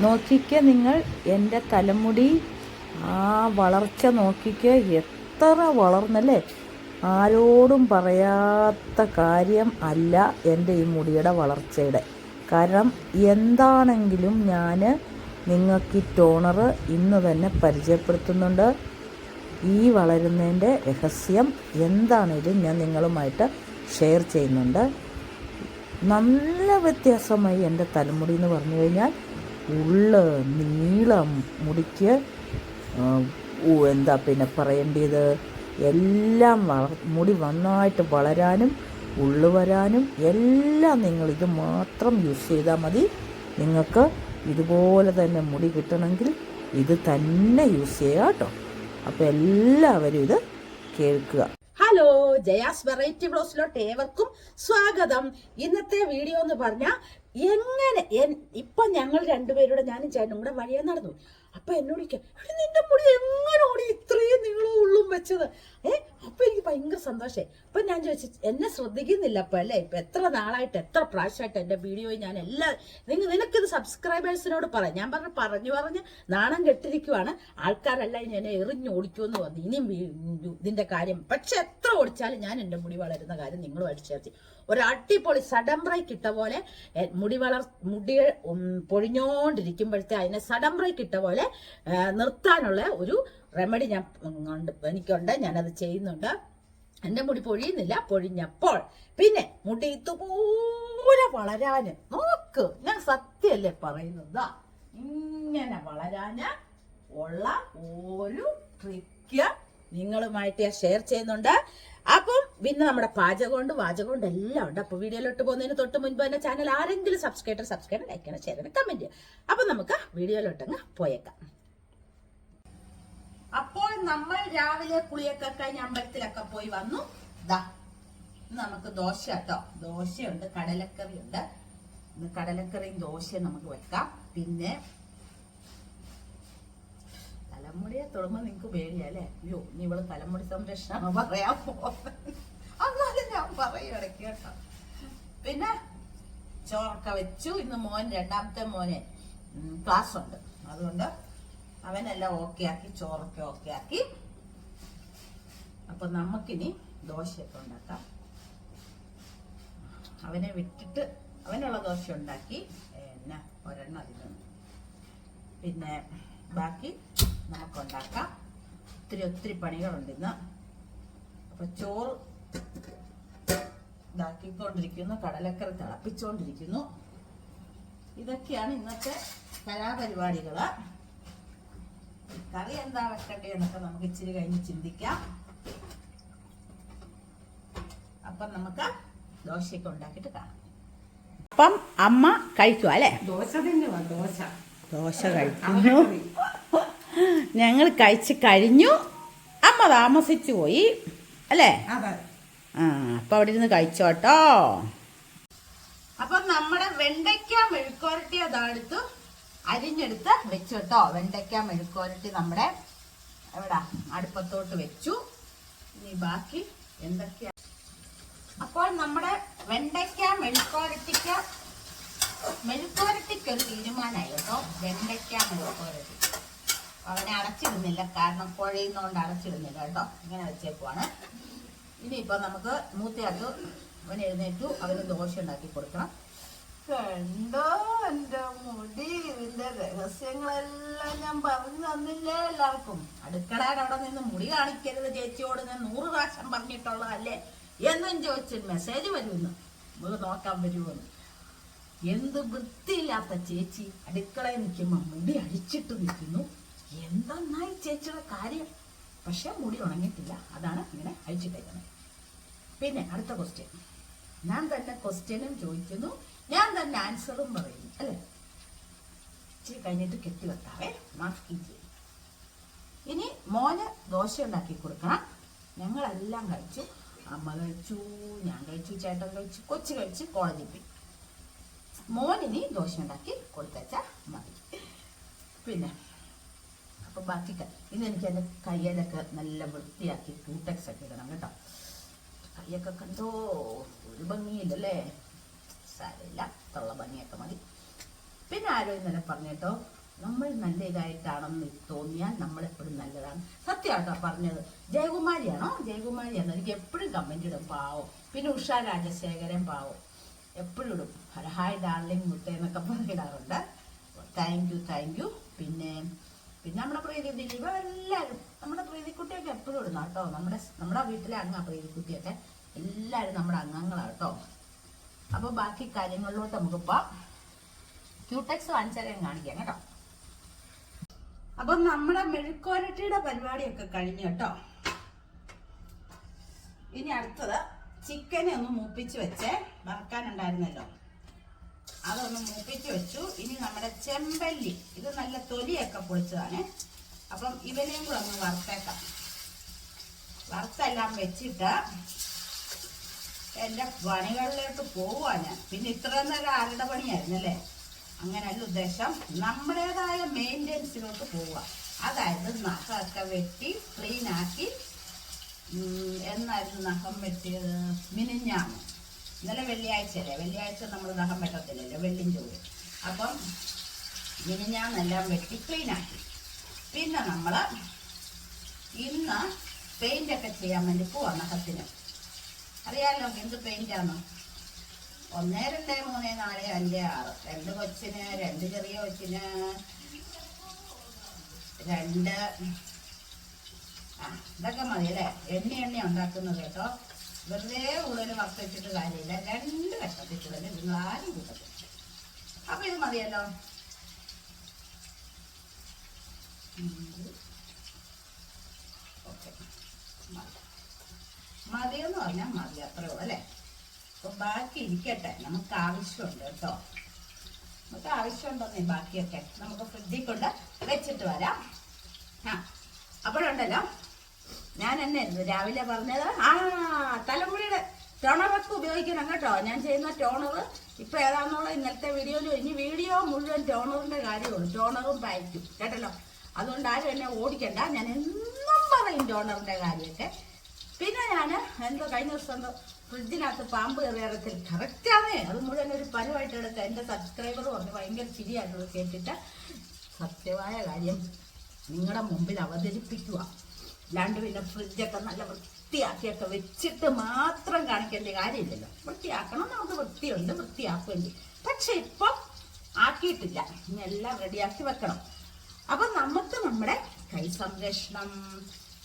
നോക്കിക്കേ നിങ്ങൾ എന്റെ തലമുടി. ആ വളർച്ച നോക്കിക്ക് എത്ര വളർന്നല്ലേ? ആരോടും പറയാത്ത കാര്യം അല്ല എന്റെ ഈ മുടിയുടെ വളർച്ചയുടെ. കാരണം എന്താണെങ്കിലും ഞാൻ നിങ്ങൾക്ക് ഈ ടോണർ ഇന്ന് തന്നെ പരിചയപ്പെടുത്തുന്നുണ്ട്. ഈ വളരുന്നതിന്റെ രഹസ്യം എന്താണേലും ഞാൻ നിങ്ങളുമായിട്ട് ഷെയർ ചെയ്യുന്നുണ്ട്. നല്ല വ്യത്യാസമായി എന്റെ തലമുടി എന്ന് പറഞ്ഞു കഴിഞ്ഞാൽ ഉള്ള് നീളം മുടിക്ക് എന്താ പിന്നെ പറയേണ്ടത്? എല്ലാം വള മുടി നന്നായിട്ട് വളരാനും ഉള്ളു വരാനും എല്ലാം നിങ്ങൾ ഇത് മാത്രം യൂസ് ചെയ്താൽ മതി. നിങ്ങൾക്ക് ഇതുപോലെ തന്നെ മുടി കിട്ടണമെങ്കിൽ ഇത് തന്നെ യൂസ് ചെയ്യുക കേട്ടോ. അപ്പോൾ എല്ലാവരും ഇത് കേൾക്കുക. ഹലോ ജയാസ് വെറൈറ്റി ബ്ലോസിലോട്ട് ഏവർക്കും സ്വാഗതം. ഇന്നത്തെ വീഡിയോ എന്ന് പറഞ്ഞാൽ എങ്ങനെ? ഇപ്പൊ ഞങ്ങൾ രണ്ടുപേരുടെ ഞാനും ചേട്ടനും കൂടെ വഴിയെ നടന്നു. അപ്പൊ എന്നോട് ചോദിക്കാം, "എടി, നിന്റെ മുടി എങ്ങനെ ഓടി? ഇത്രയും നീളവും ഉള്ളും വെച്ചത്. ഏ അപ്പൊ എനിക്ക് ഭയങ്കര സന്തോഷമായി അപ്പൊ ഞാൻ ചോദിച്ചു എന്നെ ശ്രദ്ധിക്കുന്നില്ല അപ്പൊ അല്ലേ? ഇപ്പൊ എത്ര നാളായിട്ട് എത്ര പ്രാവശ്യമായിട്ട് എന്റെ വീഡിയോ ഞാൻ എല്ലാ നിങ്ങൾ നിനക്കിത് സബ്സ്ക്രൈബേഴ്സിനോട് പറ. ഞാൻ പറഞ്ഞു പറഞ്ഞു പറഞ്ഞ് നാണം കെട്ടിരിക്കുവാണ്. ആൾക്കാരെല്ലാം ഇനി എന്നെ എറിഞ്ഞോടിക്കുമെന്ന് പറഞ്ഞു. ഇനിയും ഇതിന്റെ കാര്യം പക്ഷെ എത്ര ഓടിച്ചാലും ഞാൻ എന്റെ മുടി വളരുന്ന കാര്യം നിങ്ങളുമായിട്ട് ചെയ്യും. ഒരു അടിപൊളി സഡൻ ബ്രേക്ക് ഇട്ട പോലെ മുടി വളർ മുടി പൊഴിഞ്ഞോണ്ടിരിക്കുമ്പോഴത്തെ അതിനെ സഡൻ ബ്രേക്ക് ഇട്ട പോലെ നിർത്താനുള്ള ഒരു റെമഡി ഞാൻ എനിക്കുണ്ട് ഞാനത് ചെയ്യുന്നുണ്ട്. എന്റെ മുടി പൊഴിയുന്നില്ല പൊഴിഞ്ഞപ്പോൾ. പിന്നെ മുടി ഇതുപോലെ വളരാന് നോക്ക് ഞാൻ സത്യല്ലേ പറയുന്നത് ഇങ്ങനെ വളരാന് ഉള്ള ഒരു ട്രിക്ക് നിങ്ങളുമായിട്ട് ഞാൻ ഷെയർ ചെയ്യുന്നുണ്ട്. അപ്പം പിന്നെ നമ്മുടെ പാചകമുണ്ട് വാചകമുണ്ട് എല്ലാം ഉണ്ട്. അപ്പൊ വീഡിയോയിലോട്ട് പോകുന്നതിന് തൊട്ട് മുൻപ് തന്നെ ചാനൽ ആരെങ്കിലും സബ്സ്ക്രൈബർ സബ്സ്ക്രൈബ് ലൈക്ക് ചെയ്യണം ഷെയർ ചെയ്യണം കമന്റ് ചെയ്യണം അപ്പൊ നമുക്ക് പോയേക്കാം. അപ്പോൾ നമ്മൾ രാവിലെ കുളിയൊക്കെ കഴിഞ്ഞ് അമ്പലത്തിലൊക്കെ പോയി വന്നു. ദാ നമുക്ക് ദോശ കേട്ടോ. ദോശയുണ്ട് കടലക്കറി ഉണ്ട് ഇന്ന് കടലക്കറിയും ദോശയും നമുക്ക് വെക്കാം. പിന്നെ തലമുടിയെ തൊടുമ്പോ നിങ്ങക്ക് പേടിയാ അല്ലേ? അയ്യോ നീ ഇവൾ തലമുടി സംരക്ഷണമാണ് പറയാ പോകുന്നത് ഞാൻ പറയും ഇടയ്ക്ക് കേട്ടോ. പിന്നെ ചോറൊക്കെ വെച്ചു. ഇന്ന് മോൻ രണ്ടാമത്തെ മോനെ ക്ലാസ് ഉണ്ട്. അതുകൊണ്ട് അവനെല്ലാം ഓക്കെ ആക്കി ചോറൊക്കെ ഓക്കെ ആക്കി. അപ്പൊ നമുക്കിനി ദോശയൊക്കെ ഉണ്ടാക്കാം. അവനെ വിട്ടിട്ട് അവനുള്ള ദോശ ഉണ്ടാക്കി. എന്നാ ഒരെണ്ണം അതിന് പിന്നെ ബാക്കി നമുക്കുണ്ടാക്കാം. ഒത്തിരി ഒത്തിരി പണികളുണ്ട് ഇന്ന്. അപ്പൊ ചോറ് ഇതാക്കിക്കൊണ്ടിരിക്കുന്നു കടലക്കറി തിളപ്പിച്ചുകൊണ്ടിരിക്കുന്നു ഇതൊക്കെയാണ് ഇന്നത്തെ കലാപരിപാടികൾ. കറി എന്താ വെക്കട്ടെ എന്നൊക്കെ നമുക്ക് ഇച്ചിരി കഴിഞ്ഞ് ചിന്തിക്കാം. അപ്പം നമുക്ക് ദോശയൊക്കെ ഉണ്ടാക്കിയിട്ട് കാണാം. അപ്പം അമ്മ കഴിക്കുക അല്ലേ? ദോശ തന്നെ ദോശ. ദോശ കഴിക്കുന്നു. ഞങ്ങൾ കഴിച്ച് കഴിഞ്ഞു. അമ്മ താമസിച്ചു പോയി. അല്ലേ? ആ അപ്പൊ അവിടെ ഇരുന്ന് കഴിച്ചോട്ടോ. അപ്പൊ നമ്മുടെ വെണ്ടയ്ക്ക മെഴുക്കോരട്ടി അതെടുത്ത് അരിഞ്ഞെടുത്ത് വെച്ചു കേട്ടോ വെണ്ടയ്ക്ക മെഴുക്കോരട്ടി നമ്മുടെ എവിടാ? അടുപ്പത്തോട്ട് വെച്ചു. ഇനി ബാക്കി എന്തൊക്കെയാ? അപ്പോൾ നമ്മുടെ വെണ്ടയ്ക്ക മെഴുക്കോരട്ടിക്ക് മെഴുക്കോരട്ടിക്ക് ഒരു തീരുമാനമായി കേട്ടോ. വെണ്ടയ്ക്ക മെഴുക്കോരട്ടി അവനെ അടച്ചിടുന്നില്ല. കാരണം കുഴയുന്നോണ്ട് അടച്ചിടുന്നില്ല കേട്ടോ. ഇങ്ങനെ വെച്ചേക്കുവാണ്. ഇനിയിപ്പോൾ നമുക്ക് മൂത്തയാൾക്ക് അവൻ എഴുന്നേറ്റു. അവന് ദോശ ഉണ്ടാക്കി കൊടുക്കണം. കണ്ടോ എന്റെ മുടി? ഇതിന്റെ രഹസ്യങ്ങളെല്ലാം ഞാൻ പറഞ്ഞു തന്നില്ലേ എല്ലാവർക്കും? അടുക്കളയുടെ അവിടെ നിന്ന് മുടി കാണിക്കരുത് ചേച്ചിയോട് ഞാൻ നൂറ് പ്രാവശ്യം പറഞ്ഞിട്ടുള്ളതല്ലേ? എന്നും ചോദിച്ച് മെസ്സേജ് വരുമെന്ന് നമുക്ക് നോക്കാൻ വരുമെന്ന് എന്ത് വൃത്തിയില്ലാത്ത ചേച്ചി അടുക്കളയിൽ നിൽക്കുമ്പോൾ മുടി അഴിച്ചിട്ട് നിൽക്കുന്നു. എന്തെന്നായി ചേച്ചിയുടെ കാര്യം? പക്ഷെ മുടി ഉണങ്ങിയിട്ടില്ല. അതാണ് ഇങ്ങനെ അഴിച്ചിട്ടേക്കുന്നത്. പിന്നെ അടുത്ത ക്വസ്റ്റ്യൻ ഞാൻ തന്നെ ക്വസ്റ്റ്യനും ചോദിക്കുന്നു. ഞാൻ തന്നെ ആൻസറും പറയുന്നു. അല്ലേ? ഇച്ചിരി കഴിഞ്ഞിട്ട് കെട്ടിവെക്കാവേ മാഫ് ചെയ്യും. ഇനി മോന് ദോശ ഉണ്ടാക്കി കൊടുക്കണം. ഞങ്ങളെല്ലാം കഴിച്ചു. അമ്മ കഴിച്ചു ഞാൻ കഴിച്ചു ചേട്ടൻ കഴിച്ചു കൊച്ചു കഴിച്ച് കോളേജിൽ പോയി. മോനിനി ദോശ ഉണ്ടാക്കി കൊടുത്തേച്ചാ മതി. പിന്നെ അപ്പൊ ബാക്കി ഇനി എനിക്ക് എന്റെ കയ്യിലൊക്കെ നല്ല വൃത്തിയാക്കി ക്യൂടെക്സ് ഒക്കെ ഇടണം കേട്ടോ. കയ്യൊക്കെ കണ്ടോ? ഒരു ഭംഗിയില്ലല്ലേ? സാരമില്ല. തുള്ള ഭംഗിയൊക്കെ മതി. പിന്നെ ആരോ ഇന്നലെ പറഞ്ഞേട്ടോ നമ്മൾ നല്ല ഇതായിട്ടാണെന്ന് തോന്നിയാൽ നമ്മൾ എപ്പോഴും നല്ലതാണ്. സത്യമാട്ടോ പറഞ്ഞത്. ജയകുമാരിയാണോ? ജയകുമാരിയാണോ? എനിക്ക് എപ്പോഴും കമന്റ് ഇടും. പാവോ. പിന്നെ ഉഷ രാജശേഖരൻ പാവോ. എപ്പോഴും ഇടും. ഹായ് ഡാർലിംഗ് മുട്ട എന്നൊക്കെ പറഞ്ഞിടാറുണ്ട്. താങ്ക് യു താങ്ക് യു പിന്നെ പിന്നെ നമ്മുടെ പ്രീതി ദിലീപ് എല്ലാവരും നമ്മുടെ പ്രീതിക്കുട്ടിയൊക്കെ എപ്പോഴും ഇടുന്ന കേട്ടോ. നമ്മുടെ നമ്മുടെ വീട്ടിലെ അംഗ പ്രീതിക്കുട്ടിയൊക്കെ. എല്ലാവരും നമ്മുടെ അംഗങ്ങളാണ് കേട്ടോ. അപ്പോൾ ബാക്കി കാര്യങ്ങളിലോട്ട് നമുക്കിപ്പോൾ ക്യൂടെക്സ് വാങ്ങിച്ചാലും കാണിക്കാം കേട്ടോ. അപ്പം നമ്മുടെ മെഴുക്കോരട്ടിയുടെ പരിപാടിയൊക്കെ കഴിഞ്ഞു കേട്ടോ. ഇനി അടുത്തത് ചിക്കനെ ഒന്ന് മൂപ്പിച്ച് വെച്ച് വറക്കാനുണ്ടായിരുന്നല്ലോ. അതൊന്ന് മൂപ്പിച്ച് വെച്ചു. ഇനി നമ്മുടെ ചെമ്പല്ലി. ഇത് നല്ല തൊലിയൊക്കെ പൊളിച്ചതാണ്. അപ്പം ഇവനെയും കൂടെ ഒന്ന് വറുത്തേക്കാം. വറുത്തെല്ലാം വെച്ചിട്ട് എന്റെ പണികളിലോട്ട് പോവാ ഞാൻ പിന്നെ ഇത്രയും നേരം ആരുടെ പണിയായിരുന്നല്ലേ അങ്ങനെയല്ല ഉദ്ദേശം. നമ്മുടേതായ മെയിന്റെനൻസിലോട്ട് പോവുക. അതായത് നഖമൊക്കെ വെട്ടി ക്ലീനാക്കി എന്നായിരുന്നു നഖം വെട്ടിയത്? മിനിഞ്ഞാണ് ഇന്നലെ വെള്ളിയാഴ്ചയല്ലേ? വെള്ളിയാഴ്ച നമ്മൾ ദഹം വെട്ടത്തില്ലല്ലോ വെള്ളിയും ചോറ്. അപ്പം മിനിഞ്ഞാന്നെല്ലാം വെട്ടി ക്ലീനാക്കി. പിന്നെ നമ്മൾ ഇന്ന് പെയിന്റ് ഒക്കെ ചെയ്യാൻ വേണ്ടി പോവാ നഖത്തിന്. അറിയാലോ എന്ത് പെയിന്റാണ് ഒന്ന് രണ്ട് മൂന്ന് നാല് അഞ്ച് ആറ്. രണ്ട് കൊച്ചിന് രണ്ട് ചെറിയ കൊച്ചിന് രണ്ട് ആ ഇതൊക്കെ മതി അല്ലേ എണ്ണ എണ്ണ ഉണ്ടാക്കുന്നത് കേട്ടോ. വെറുതെ കൂടുതൽ വറുത്ത് വെച്ചിട്ട് കാര്യമില്ല. രണ്ട് വെട്ടത്തിട്ട് തന്നെ നിങ്ങൾ ആരും കൂട്ടത്തില്ല അപ്പൊ ഇത് മതിയല്ലോ. ഓക്കെ. മതി. മതിയെന്ന് പറഞ്ഞാൽ മതി അത്രേ ഉള്ളൂ അല്ലേ? അപ്പൊ ബാക്കി ഇരിക്കട്ടെ. നമുക്ക് ആവശ്യമുണ്ട് കേട്ടോ. നമുക്ക് ആവശ്യമുണ്ടെന്നേ ബാക്കിയൊക്കെ നമുക്ക് ഫ്രിഡ്ജിൽ കൊണ്ട് വെച്ചിട്ട് വരാം. ആ അപ്പോഴുണ്ടല്ലോ ഞാൻ എന്നെ രാവിലെ പറഞ്ഞത് ആ തലമുടിയുടെ ടോണറൊക്കെ ഉപയോഗിക്കണം കേട്ടോ. ഞാൻ ചെയ്യുന്ന ടോണർ ഇപ്പൊ ഏതാണെന്നുള്ള ഇന്നത്തെ വീഡിയോയിൽ ഇനി വീഡിയോ മുഴുവൻ ടോണറിന്റെ കാര്യമുള്ളൂ ടോണറും പായ്ക്കും കേട്ടല്ലോ? അതുകൊണ്ട് ആരും എന്നെ ഓടിക്കണ്ട. ഞാൻ എന്നും പറയും ടോണറിന്റെ കാര്യമൊക്കെ. പിന്നെ ഞാൻ എന്തോ കഴിഞ്ഞ ദിവസം എന്തോ ഫ്രിഡ്ജിനകത്ത് പാമ്പ് കയറിയത്തിൽ കറക്റ്റാണേ അത് മുഴുവൻ ഒരു പരുവായിട്ട് എടുത്ത് എന്റെ സബ്സ്ക്രൈബർ പറഞ്ഞു. ഭയങ്കര ചിരിയായിട്ടുള്ളത് കേട്ടിട്ട്. സത്യമായ കാര്യം നിങ്ങളുടെ മുമ്പിൽ അവതരിപ്പിക്കുക അല്ലാണ്ട് പിന്നെ ഫ്രിഡ്ജൊക്കെ നല്ല വൃത്തിയാക്കിയൊക്കെ വെച്ചിട്ട് മാത്രം കാണിക്കേണ്ട കാര്യമില്ലല്ലോ. വൃത്തിയാക്കണം നമുക്ക് വൃത്തിയുണ്ട് വൃത്തിയാക്കുമെങ്കിൽ. പക്ഷെ ഇപ്പം ആക്കിയിട്ടില്ല. ഇനി എല്ലാം റെഡിയാക്കി വെക്കണം. അപ്പൊ നമുക്ക് നമ്മുടെ കൈ സംരക്ഷണം.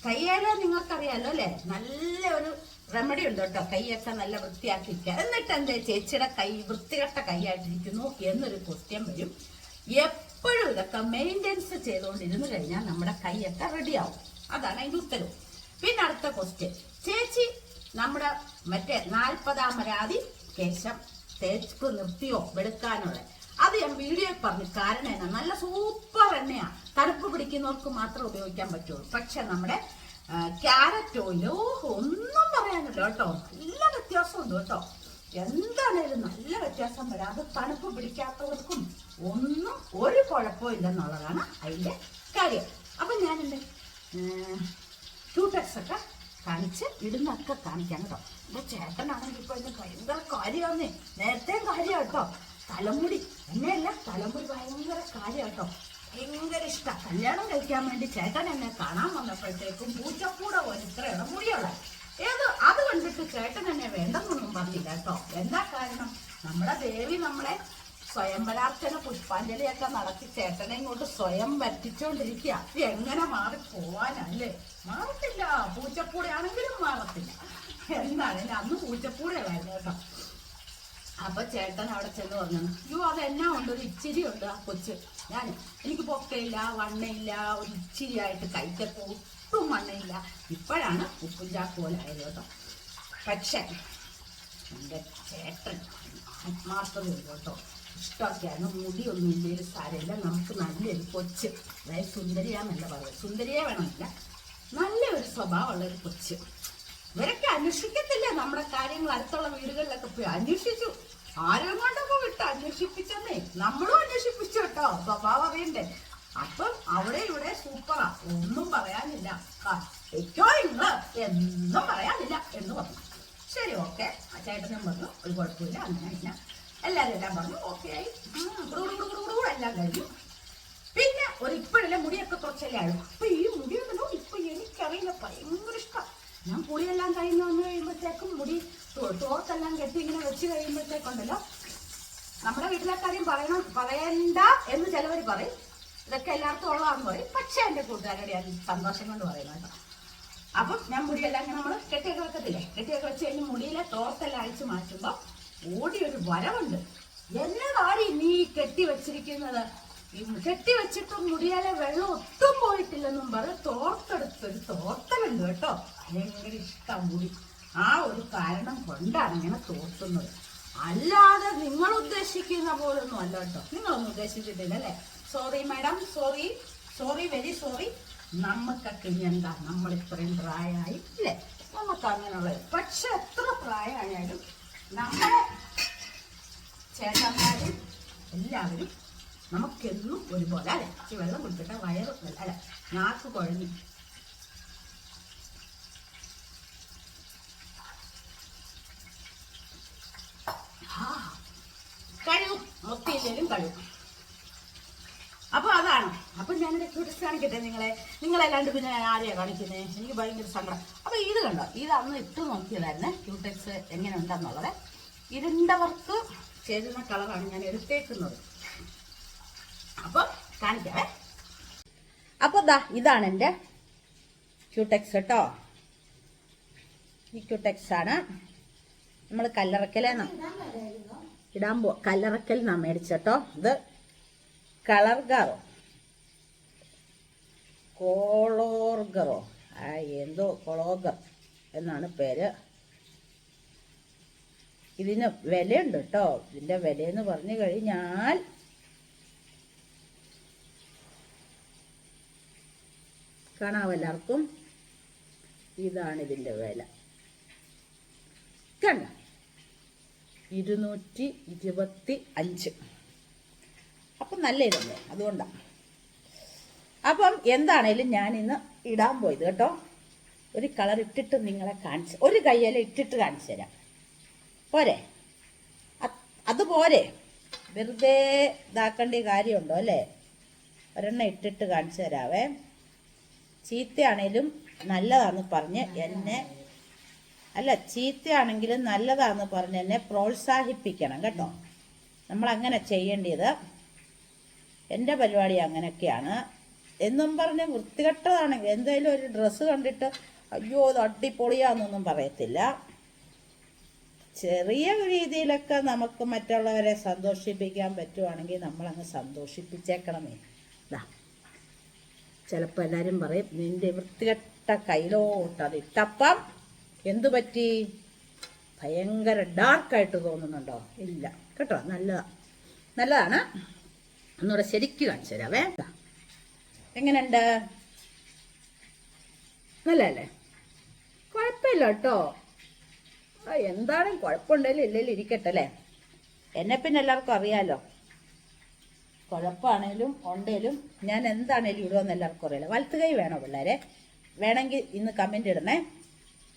കയ്യേൽ നിങ്ങൾക്കറിയാലോ അല്ലേ? നല്ല ഒരു റെമഡി ഉണ്ട് കേട്ടോ. കൈയൊക്കെ നല്ല വൃത്തിയാക്കിക്കുക എന്നിട്ട് എന്റെ ചേച്ചിയുടെ കൈ വൃത്തികെട്ട കൈയായിട്ടിരിക്കുന്നു. എന്നൊരു ക്വസ്റ്റ്യൻ വരും. എപ്പോഴും ഇതൊക്കെ മെയിന്റെനൻസ് ചെയ്തുകൊണ്ടിരുന്നു കഴിഞ്ഞാൽ നമ്മുടെ കൈയൊക്കെ റെഡിയാവും അതാണ് അതിന്റെ ഉത്തരവ് പിന്നെ അടുത്ത ക്വസ്റ്റ്യൻ ചേച്ചി നമ്മുടെ മറ്റേ നാൽപ്പതാം പരാതി കേശം തേച്ച് നിർത്തിയോ വെളുക്കാനുള്ള. അത് ഞാൻ വീഡിയോയിൽ പറഞ്ഞു. കാരണം എന്നാ നല്ല സൂപ്പർ എണ്ണയാ. തണുപ്പ് പിടിക്കുന്നവർക്ക് മാത്രം ഉപയോഗിക്കാൻ പറ്റുള്ളൂ. പക്ഷെ നമ്മുടെ ക്യാരറ്റ് ഓയിലോ ഒന്നും പറയാനില്ല കേട്ടോ. നല്ല വ്യത്യാസമുണ്ട് കേട്ടോ. എന്താണേലും നല്ല വ്യത്യാസം വരാം. അത് തണുപ്പ് പിടിക്കാത്തവർക്കും ഒന്നും ഒരു കുഴപ്പമില്ലെന്നുള്ളതാണ് അതിന്റെ കാര്യം. അപ്പൊ ഞാനെന്താ ഒക്കെ കാണിച്ച് ഇടുന്നൊക്കെ കാണിക്കാം കേട്ടോ. എന്റെ ചേട്ടനാണെങ്കിൽ ഇപ്പൊ ഇന്ന് ഭയങ്കര കാര്യമാന്നേ. നേരത്തെയും കാര്യമാണ് കേട്ടോ. തലമുടി. എന്നെയല്ല തലമുടി ഭയങ്കര കാര്യം കേട്ടോ. ഭയങ്കര ഇഷ്ടം. കല്യാണം കഴിക്കാൻ വേണ്ടി ചേട്ടൻ എന്നെ കാണാൻ വന്നപ്പോഴത്തേക്കും പൂച്ചക്കൂട പോലെ ഇത്രയാണ് മുടിയുള്ള ഏത്? അത് കണ്ടിട്ട് ചേട്ടൻ എന്നെ വേണ്ടെന്നൊന്നും പറഞ്ഞില്ല കേട്ടോ. എന്താ കാരണം? നമ്മളെ ദേവി നമ്മളെ സ്വയംവരാർച്ചന പുഷ്പാഞ്ജലിയൊക്കെ നടത്തി ചേട്ടനെ ഇങ്ങോട്ട് സ്വയം വറ്റിച്ചോണ്ടിരിക്കുക. എങ്ങനെ മാറി പോവാനല്ലേ? മാറത്തില്ല. പൂച്ചപ്പൂടയാണെങ്കിലും മാറത്തില്ല. എന്താണ് അന്ന് പൂച്ചപ്പൂടയായിരുന്നു കേട്ടോ. അപ്പൊ ചേട്ടൻ അവിടെ ചെന്ന് പറഞ്ഞു അയ്യോ അതെന്നാ ഉണ്ട്? ഒരു ഇച്ചിരി ഉണ്ട് ആ കൊച്ച്. ഞാൻ എനിക്ക് പൊക്കയില്ല വണ്ണയില്ല ഒരു ഇച്ചിരി ആയിട്ട് കൈക്കപ്പോ ഒട്ടും വണ്ണയില്ല. ഇപ്പോഴാണ് ഉപ്പും ചാക്ക് പോലെ ആയത് കേട്ടോ. പക്ഷേ എന്റെ ചേട്ടൻ മാസ്റ്റർ കേട്ടോ. ഇഷ്ടമൊക്കെയാണ് മുടിയൊന്നും ഇല്ലെങ്കിൽ സാരമില്ല നമുക്ക് നല്ലൊരു കൊച്ച്. അതായത് സുന്ദരിയാന്നല്ല പറയുക. സുന്ദരിയെ വേണമില്ല നല്ല ഒരു സ്വഭാവമുള്ള ഒരു കൊച്ച്. ഇവരൊക്കെ അന്വേഷിക്കത്തില്ല നമ്മുടെ കാര്യങ്ങൾ. അടുത്തുള്ള വീടുകളിലൊക്കെ പോയി അന്വേഷിച്ചു. ആരും കൊണ്ടൊക്കെ വിട്ട് അന്വേഷിപ്പിച്ചെന്നേ. നമ്മളും അന്വേഷിപ്പിച്ചു കേട്ടോ. സ്വഭാവം അറിയണ്ടേ. അപ്പം അവിടെ ഇവിടെ സൂപ്പറാ. ഒന്നും പറയാനില്ല. ഏറ്റോ ഇങ്ങൾ എന്നും പറയാനില്ല എന്ന് പറഞ്ഞു. ശരി ഓക്കെ. ചേട്ടനും പറഞ്ഞു ഒരു കുഴപ്പമില്ല. അങ്ങനെ ഇല്ല എല്ലാവരും എല്ലാം പറഞ്ഞു ഓക്കെ ആയി എല്ലാം കഴിഞ്ഞു. പിന്നെ ഒരു ഇപ്പോഴല്ലേ മുടിയൊക്കെ കുറച്ചല്ലേ ആയു അപ്പൊ ഈ മുടിയുണ്ടല്ലോ ഇപ്പൊ എനിക്കറിയില്ല ഭയങ്കര ഇഷ്ടം. ഞാൻ പുളിയെല്ലാം കഴിഞ്ഞു വന്നു കഴിയുമ്പോഴത്തേക്കും മുടി തോർത്തെല്ലാം കെട്ടി ഇങ്ങനെ വെച്ച് കഴിയുമ്പോഴത്തേക്കുണ്ടല്ലോ. നമ്മുടെ വീട്ടിലെ കാര്യം പറയണം പറയണ്ട എന്ന് ചിലവർ പറയും. ഇതൊക്കെ എല്ലാവർക്കും ഉള്ളതാണെന്ന് പറയും. പക്ഷേ എന്റെ കൂട്ടുകാരുടെ സന്തോഷം കൊണ്ട് പറയുന്നത് അപ്പം ഞാൻ മുടിയെല്ലാം നമ്മൾ കെട്ടിയൊക്കെ വെക്കത്തില്ലേ? കെട്ടിയൊക്കെ വെച്ച് കഴിഞ്ഞ് മുടിയിലെ തോർത്തെല്ലാം അഴിച്ച് മാറ്റുമ്പോൾ ഓടി ഒരു വരവുണ്ട് എന്നതാടി നീ കെട്ടി വെച്ചിരിക്കുന്നത്. കെട്ടി വെച്ചിട്ടും മുടിയാലെ വെള്ളം ഒട്ടും പോയിട്ടില്ലെന്നും പറഞ്ഞ് തോർത്തെടുത്തൊരു തോർത്തലുണ്ട് കേട്ടോ. ഭയങ്കര ഇഷ്ടം മുടി. ആ ഒരു കാരണം കൊണ്ടാണ് ഇങ്ങനെ തോർത്തുന്നത്. അല്ലാതെ നിങ്ങൾ ഉദ്ദേശിക്കുന്ന പോലൊന്നും അല്ല കേട്ടോ. നിങ്ങളൊന്നും ഉദ്ദേശിച്ചിട്ടില്ല അല്ലേ? Sorry madam sorry sorry very sorry നമുക്കൊക്കെ ഇനി എന്താ? നമ്മൾ ഇത്രയും പ്രായമായി ഇല്ലേ നമുക്ക് അങ്ങനെയുള്ളത് പക്ഷെ എത്ര പ്രായമായാലും നമ്മളെ ചേട്ടന്മാരും എല്ലാവരും നമുക്കെന്നും ഒരുപോലെ അല്ലെ? ഈ വെള്ളം കുടിച്ചിട്ട് വയറ് അല്ല നാക്ക് കുഴഞ്ഞു. കഴിവും മൊത്തിയില്ലേലും കഴിവും അപ്പൊ അതാണ്. അപ്പൊ ഞാനിത് ക്യൂട്ടസ് കാണിക്കട്ടെ നിങ്ങളെ. നിങ്ങളല്ലാണ്ട് പിന്നെ ഞാൻ ആരെയാ കാണിക്കുന്നത് എനിക്ക് ഭയങ്കര സങ്കടം. അപ്പൊ ഇത് കണ്ടോ? ഇത് അന്ന് ഇട്ട് നോക്കിയതായിരുന്നേ. ക്യൂടെക്സ് എങ്ങനെ ഉണ്ടെന്നുള്ളത്. ഇരുണ്ടവർക്ക് ചേരുന്ന കളറാണ് ഞാൻ എടുത്തേക്കുന്നത് അപ്പൊ കാണിക്കാവേ. അപ്പൊ ദാ ഇതാണ് എന്റെ ക്യൂടെക്സ് കേട്ടോ. ഈ ക്യൂടെക്സ് ആണ് നമ്മൾ കല്ലറക്കലാണ് ഇടാൻ പോ കല്ലറക്കൽ നാ മേടിച്ചോ ഇത് കളർ ഗറോ. കോളോർഗറോ. എന്തോ കൊളോഗർ എന്നാണ് പേര്. ഇതിന് വിലയുണ്ട് കേട്ടോ ഇതിന്റെ വിലയെന്ന് പറഞ്ഞു കഴിഞ്ഞാൽ കാണാമോ എല്ലാവർക്കും. ഇതാണ് ഇതിന്റെ വില. കണ്ട? ഇരുന്നൂറ്റി ഇരുപത്തി അഞ്ച്. അപ്പം നല്ല ഇതല്ലേ അതുകൊണ്ടാണ് അപ്പം എന്താണേലും ഇന്ന് ഇടാൻ പോയത് കേട്ടോ. ഒരു കളർ ഇട്ടിട്ട് നിങ്ങളെ കാണിച്ച് ഒരു കയ്യിൽ ഇട്ടിട്ട് കാണിച്ചു തരാം. പോരെ. അത്- പോരെ. വെറുതെ ഇതാക്കേണ്ട കാര്യമുണ്ടോ അല്ലേ? ഒരെണ്ണം ഇട്ടിട്ട് കാണിച്ചു തരാവേ. ചീത്തയാണേലും നല്ലതാന്ന് പറഞ്ഞ് എന്നെ അല്ല ചീത്തയാണെങ്കിലും നല്ലതാന്ന് പറഞ്ഞ് എന്നെ പ്രോത്സാഹിപ്പിക്കണം കേട്ടോ. നമ്മൾ അങ്ങനെ ചെയ്യേണ്ടത് എന്റെ പരിപാടി അങ്ങനെയൊക്കെയാണ്. എന്നും പറഞ്ഞ് വൃത്തികെട്ടതാണെങ്കിൽ എന്തെങ്കിലും ഒരു ഡ്രസ്സ് കണ്ടിട്ട് അയ്യോ അത് അടിപൊളിയാന്നൊന്നും പറയത്തില്ല. ചെറിയ രീതിയിലൊക്കെ നമുക്ക് മറ്റുള്ളവരെ സന്തോഷിപ്പിക്കാൻ പറ്റുവാണെങ്കിൽ നമ്മളങ്ങ് സന്തോഷിപ്പിച്ചേക്കണമേ. ഇതാ ചിലപ്പോൾ എല്ലാവരും പറയും നിന്റെ വൃത്തികെട്ട കയ്യിലോട്ട് അത് ഇട്ടപ്പം എന്തു പറ്റി? ഭയങ്കര ഡാർക്കായിട്ട് തോന്നുന്നുണ്ടോ? ഇല്ല. കേട്ടോ നല്ലതാണ് നല്ലതാണ്. ഒന്നുകൂടെ ശരിക്ക് കാണിച്ചു തരാവേ. എങ്ങനെയുണ്ട് നല്ലതല്ലേ? കുഴപ്പമില്ല കേട്ടോ. ആ എന്താണെങ്കിലും കുഴപ്പമുണ്ടെങ്കിലും ഇല്ലെങ്കിലും ഇരിക്കട്ടെ അല്ലേ? എന്നെ പിന്നെ എല്ലാവർക്കും അറിയാലോ. കുഴപ്പമാണേലും ഉണ്ടേലും ഞാൻ എന്താണേലും ഇടുമെന്ന് എല്ലാവർക്കും അറിയില്ല വലത്ത് കൈ വേണോ പിള്ളേരെ? വേണമെങ്കിൽ ഇന്ന് കമന്റ് ഇടണേ.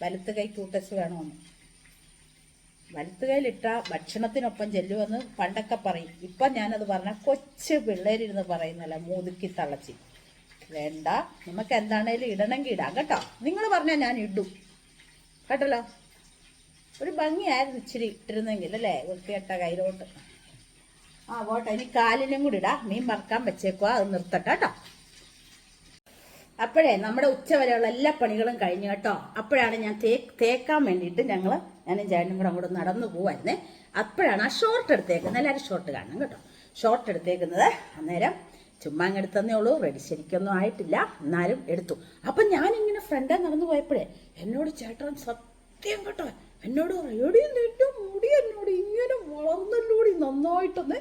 വലത്ത് കൈ കൂട്ടച്ച് വേണമെന്ന് വലത്ത് കൈയിലിട്ട ഭക്ഷണത്തിനൊപ്പം ചെല്ലുമെന്ന് പണ്ടൊക്കെ പറയും. ഇപ്പം ഞാനത് പറഞ്ഞാൽ കൊച്ചു പിള്ളേരിരുന്ന് പറയുന്നല്ല മൂതുക്കി തളച്ചി. വേണ്ട നമുക്ക് എന്താണേലും ഇടണമെങ്കിൽ ഇടാം. കേട്ടോ? നിങ്ങൾ പറഞ്ഞാൽ ഞാൻ ഇടും. കേട്ടല്ലോ? ഒരു ഭംഗിയായിരുന്നു ഇച്ചിരി ഇട്ടിരുന്നെങ്കിൽ അല്ലേ? വൃത്തിയട്ട കയ്യിലോട്ട്. ആ പോട്ടെ. ഇനി കാലിനും കൂടി ഇടാം. മീൻ മറക്കാൻ വെച്ചേക്കുക അത് നിർത്തട്ടെ കേട്ടോ. അപ്പോഴേ നമ്മുടെ ഉച്ച വരെയുള്ള എല്ലാ പണികളും കഴിഞ്ഞു കേട്ടോ. അപ്പോഴാണ് ഞാൻ തേ തേക്കാൻ വേണ്ടിയിട്ട് ഞങ്ങൾ ഞാനും ചേട്ടനും കൂടെ അങ്ങോട്ട് നടന്നു പോവായിരുന്നേ. അപ്പോഴാണ് ആ ഷോർട്ട് എടുത്തേക്കുന്നത്. എല്ലാവരും ഷോർട്ട് കാണണം കേട്ടോ. ഷോർട്ട് എടുത്തേക്കുന്നത് അന്നേരം ചുമ്മാ അങ്ങ് എടുത്തന്നേ ഉള്ളൂ. റെഡി ശരിക്കൊന്നും ആയിട്ടില്ല. എന്നാലും എടുത്തു. അപ്പം ഞാനിങ്ങനെ ഫ്രണ്ടാ നടന്നു പോയപ്പോഴേ എന്നോട് ചേട്ടൻ സത്യം കേട്ടോ എന്നോട് അയോടി നിന്റെ മുടി എന്നോട് ഇങ്ങനെ വളർന്നല്ലോടി നന്നായിട്ടൊന്ന്.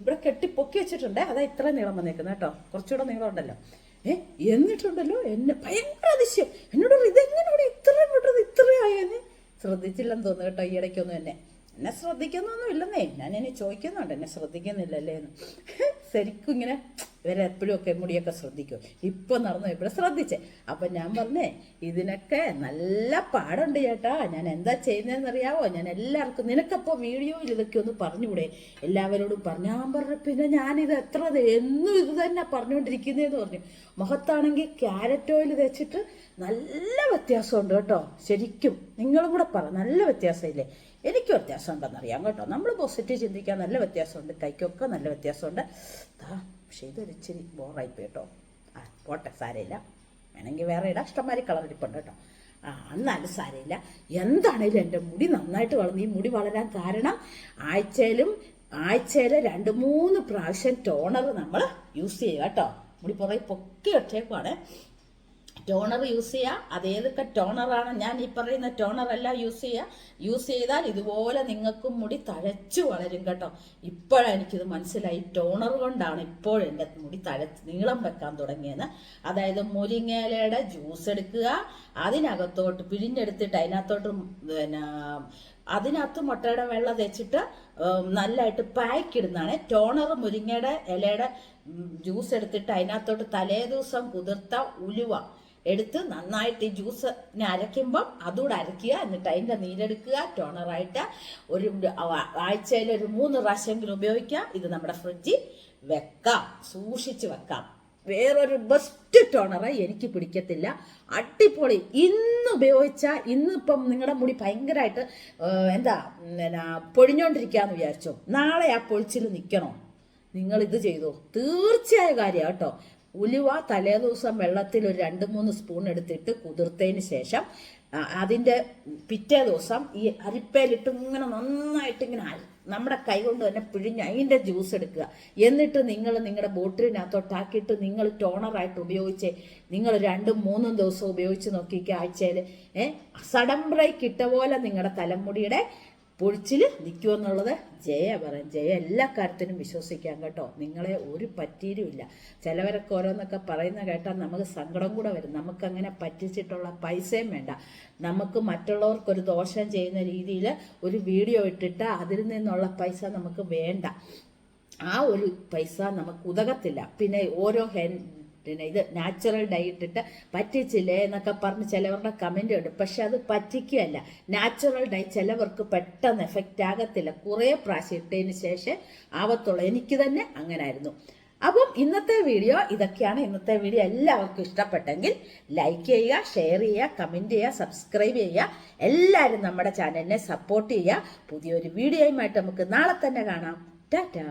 ഇവിടെ കെട്ടി പൊക്കി വെച്ചിട്ടുണ്ട്. അതാ ഇത്ര നീളം വന്നേക്കുന്നത് കേട്ടോ. കുറച്ചുകൂടെ നീളം ഉണ്ടല്ലോ ഏ എന്നിട്ടുണ്ടല്ലോ എന്നെ ഭയങ്കര അതിശയം. എന്നോട് ഇതെങ്ങനെയോട് ഇത്രയും വിട്ടത് ഇത്രയായെന്ന് ശ്രദ്ധിച്ചില്ലെന്ന് തോന്നുന്നു കേട്ടോ ഈ ഇടയ്ക്കൊന്നും എന്നെ. എന്നെ ശ്രദ്ധിക്കുന്നൊന്നും ഇല്ലെന്നേ. ഞാൻ ചോദിക്കുന്നുണ്ട് എന്നെ ശ്രദ്ധിക്കുന്നില്ലല്ലേ എന്ന് ശരിക്കും ഇങ്ങനെ ഇവരെ എപ്പോഴും ഒക്കെ മുടിയൊക്കെ ശ്രദ്ധിക്കും. ഇപ്പൊ നടന്നു ഇവിടെ ശ്രദ്ധിച്ചേ. അപ്പൊ ഞാൻ പറഞ്ഞേ ഇതിനൊക്കെ നല്ല പാടുണ്ട് ചേട്ടാ. ഞാൻ എന്താ ചെയ്യുന്നതെന്ന് അറിയാവോ ഞാൻ എല്ലാവർക്കും നിനക്കപ്പോ വീഡിയോയിൽ ഇതൊക്കെ ഒന്ന് പറഞ്ഞുകൂടെ? എല്ലാവരോടും പറഞ്ഞു. ഞാൻ പറഞ്ഞു പിന്നെ ഞാനിത് എത്ര എന്നും ഇത് തന്നെ പറഞ്ഞുകൊണ്ടിരിക്കുന്നതെന്ന് പറഞ്ഞു. മുഖത്താണെങ്കിൽ ക്യാരറ്റ് ഓയിൽ തേച്ചിട്ട് നല്ല വ്യത്യാസമുണ്ട് കേട്ടോ. ശരിക്കും നിങ്ങളും കൂടെ പറ നല്ല വ്യത്യാസമില്ലേ? എനിക്ക് വ്യത്യാസം ഉണ്ടെന്നറിയാം കേട്ടോ. നമ്മൾ പോസിറ്റീവ് ചിന്തിക്കാൻ നല്ല വ്യത്യാസമുണ്ട്. കൈക്കൊക്കെ നല്ല വ്യത്യാസമുണ്ട്. പക്ഷേ ഇതൊരു ഇച്ചിരി ബോറായിപ്പോയി കേട്ടോ. ആ പോട്ടെ സാരമില്ല വേണമെങ്കിൽ വേറെ ഇടാം. ഇഷ്ടംമാതിരി കളർ ഇരിപ്പുണ്ട് കേട്ടോ. ആ എന്നാലും സാരമില്ല എന്താണേലും എന്റെ മുടി നന്നായിട്ട് വളർന്നു ഈ മുടി വളരാൻ കാരണം ആഴ്ചയിലും ആഴ്ചയിലെ രണ്ട് മൂന്ന് പ്രാവശ്യം ടോണർ നമ്മൾ യൂസ് ചെയ്യുക കേട്ടോ. മുടി പുറകെ പൊക്കി ഒറ്റേക്കുവാണ് ടോണർ യൂസ് ചെയ്യുക അതേതൊക്കെ ടോണറാണ് ഞാൻ ഈ പറയുന്ന ടോണർ അല്ല യൂസ് ചെയ്യുക യൂസ് ചെയ്താൽ ഇതുപോലെ നിങ്ങൾക്കും മുടി തഴച്ചു വളരും കേട്ടോ. ഇപ്പോഴാണ് എനിക്കിത് മനസ്സിലായി. ടോണർ കൊണ്ടാണ് ഇപ്പോൾ എന്റെ മുടി തഴച്ച് നീളം വെക്കാൻ തുടങ്ങിയത്. അതായത് മുരിങ്ങയിലയുടെ ജ്യൂസ് എടുക്കുക. അതിനകത്തോട്ട് പിഴിഞ്ഞെടുത്തിട്ട് അതിനകത്തോട്ട് പിന്നെ അതിനകത്ത് മുട്ടയുടെ വെള്ളം തേച്ചിട്ട് നല്ലതായിട്ട് പാക്ക് ഇടുന്നതാണ് ടോണർ മുരിങ്ങയുടെ ഇലയുടെ ജ്യൂസ് എടുത്തിട്ട് അതിനകത്തോട്ട് തലേ ദിവസം കുതിർത്ത ഉലുവ. എടുത്ത് നന്നായിട്ട് ഈ ജ്യൂസിനെ അരയ്ക്കുമ്പം അതുകൂടെ അരയ്ക്കുക. എന്നിട്ട് അതിന്റെ നീരെടുക്കുക. ടോണറായിട്ട് ഒരു ആഴ്ചയിൽ ഒരു മൂന്ന് പ്രാവശ്യമെങ്കിലും ഉപയോഗിക്കുക ഇത് നമ്മുടെ ഫ്രിഡ്ജിൽ വെക്കാം. സൂക്ഷിച്ച് വെക്കാം. വേറൊരു ബെസ്റ്റ് ടോണർ എനിക്ക് പിടിക്കത്തില്ല. അടിപൊളി. ഇന്ന് ഉപയോഗിച്ച ഇന്നിപ്പം നിങ്ങളുടെ മുടി ഭയങ്കരമായിട്ട് എന്താ പിന്നെ പൊഴിഞ്ഞോണ്ടിരിക്കാന്ന് വിചാരിച്ചോ. നാളെ ആ പൊഴിച്ചിൽ നിൽക്കണോ നിങ്ങൾ ഇത് ചെയ്തോ. തീർച്ചയായ കാര്യമാണ് കേട്ടോ. ഉലുവ തലേദിവസം വെള്ളത്തിൽ ഒരു രണ്ട് മൂന്ന് സ്പൂൺ എടുത്തിട്ട് കുതിർത്തതിന് ശേഷം അതിന്റെ പിറ്റേ ദിവസം ഈ അരിപ്പയിലിട്ട് ഇങ്ങനെ നന്നായിട്ട് ഇങ്ങനെ നമ്മുടെ കൈ കൊണ്ട് തന്നെ പിഴിഞ്ഞ് അതിന്റെ ജ്യൂസ് എടുക്കുക. എന്നിട്ട് നിങ്ങൾ നിങ്ങളുടെ ബോട്ടിലിനകത്തോട്ടാക്കിയിട്ട് നിങ്ങൾ ടോണറായിട്ട് ഉപയോഗിച്ച് നിങ്ങൾ രണ്ടും മൂന്നും ദിവസം ഉപയോഗിച്ച് നോക്കിക്കുക ആഴ്ചയിൽ ഏഹ് സഡൻ ബ്രേക്ക് ഇട്ട പോലെ നിങ്ങളുടെ തലമുടിയുടെ പൊഴിച്ചിൽ നിൽക്കുമെന്നുള്ളത് ജയ പറയും ജയ എല്ലാ കാര്യത്തിനും വിശ്വസിക്കാം കേട്ടോ. നിങ്ങളെ ഒരു പറ്റീരുമില്ല ചിലവരൊക്കെ ഓരോന്നൊക്കെ പറയുന്ന കേട്ടാൽ നമുക്ക് സങ്കടം കൂടെ വരും. നമുക്കങ്ങനെ പറ്റിച്ചിട്ടുള്ള പൈസയും വേണ്ട. നമുക്ക് മറ്റുള്ളവർക്കൊരു ദോഷം ചെയ്യുന്ന രീതിയിൽ ഒരു വീഡിയോ ഇട്ടിട്ട് അതിൽ നിന്നുള്ള പൈസ നമുക്ക് വേണ്ട. ആ ഒരു പൈസ നമുക്ക് ഉതകത്തില്ല. പിന്നെ ഓരോ ഹെൻ പിന്നെ ഇത് നാച്ചുറൽ ഡയറ്റ് ഇട്ട് പറ്റിച്ചില്ലേ എന്നൊക്കെ പറഞ്ഞ് ചിലവരുടെ കമന്റ് ഉണ്ട് പക്ഷെ അത് പറ്റിക്കുകയല്ല. നാച്ചുറൽ ഡയറ്റ് ചിലവർക്ക് പെട്ടെന്ന് എഫക്റ്റ് ആകത്തില്ല. കുറേ പ്രാവശ്യം ഇട്ടതിന് ശേഷം ആവത്തുള്ളൂ. എനിക്ക് തന്നെ അങ്ങനായിരുന്നു. അപ്പം ഇന്നത്തെ വീഡിയോ ഇതൊക്കെയാണ് ഇന്നത്തെ വീഡിയോ എല്ലാവർക്കും ഇഷ്ടപ്പെട്ടെങ്കിൽ ലൈക്ക് ചെയ്യുക ഷെയർ ചെയ്യുക കമന്റ് ചെയ്യുക സബ്സ്ക്രൈബ് ചെയ്യുക. എല്ലാവരും നമ്മുടെ ചാനലിനെ സപ്പോർട്ട് ചെയ്യുക. പുതിയൊരു വീഡിയോയുമായിട്ട് നമുക്ക് നാളെ തന്നെ കാണാം. ടാറ്റാ.